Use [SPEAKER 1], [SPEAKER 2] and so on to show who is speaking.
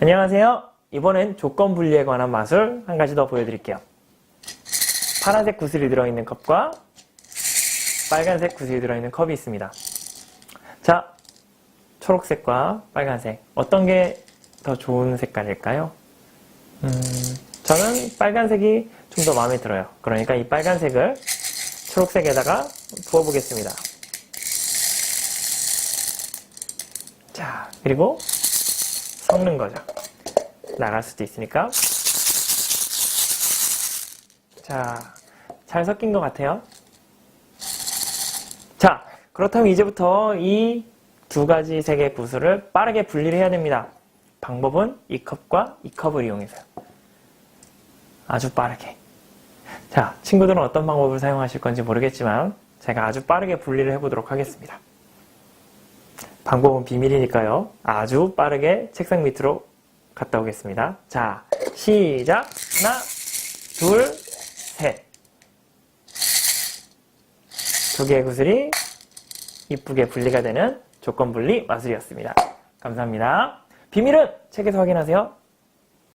[SPEAKER 1] 안녕하세요. 이번엔 조건 분리에 관한 마술 한 가지 더 보여드릴게요. 파란색 구슬이 들어있는 컵과 빨간색 구슬이 들어있는 컵이 있습니다. 자, 초록색과 빨간색 어떤 게 더 좋은 색깔일까요? 음, 저는 빨간색이 좀 더 마음에 들어요. 그러니까 이 빨간색을 초록색에다가 부어보겠습니다. 자, 그리고 섞는 거죠. 나갈 수도 있으니까. 자, 잘 섞인 것 같아요. 자, 그렇다면 이제부터 이 두 가지 색의 구슬을 빠르게 분리를 해야 됩니다. 방법은 이 컵과 이 컵을 이용해서요. 아주 빠르게. 자, 친구들은 어떤 방법을 사용하실 건지 모르겠지만 제가 아주 빠르게 분리를 해보도록 하겠습니다. 방법은 비밀이니까요. 아주 빠르게 책상 밑으로 갔다 오겠습니다. 자, 시작. 하나, 둘, 셋. 두 개의 구슬이 이쁘게 분리가 되는 조건 분리 마술이었습니다. 감사합니다. 비밀은 책에서 확인하세요.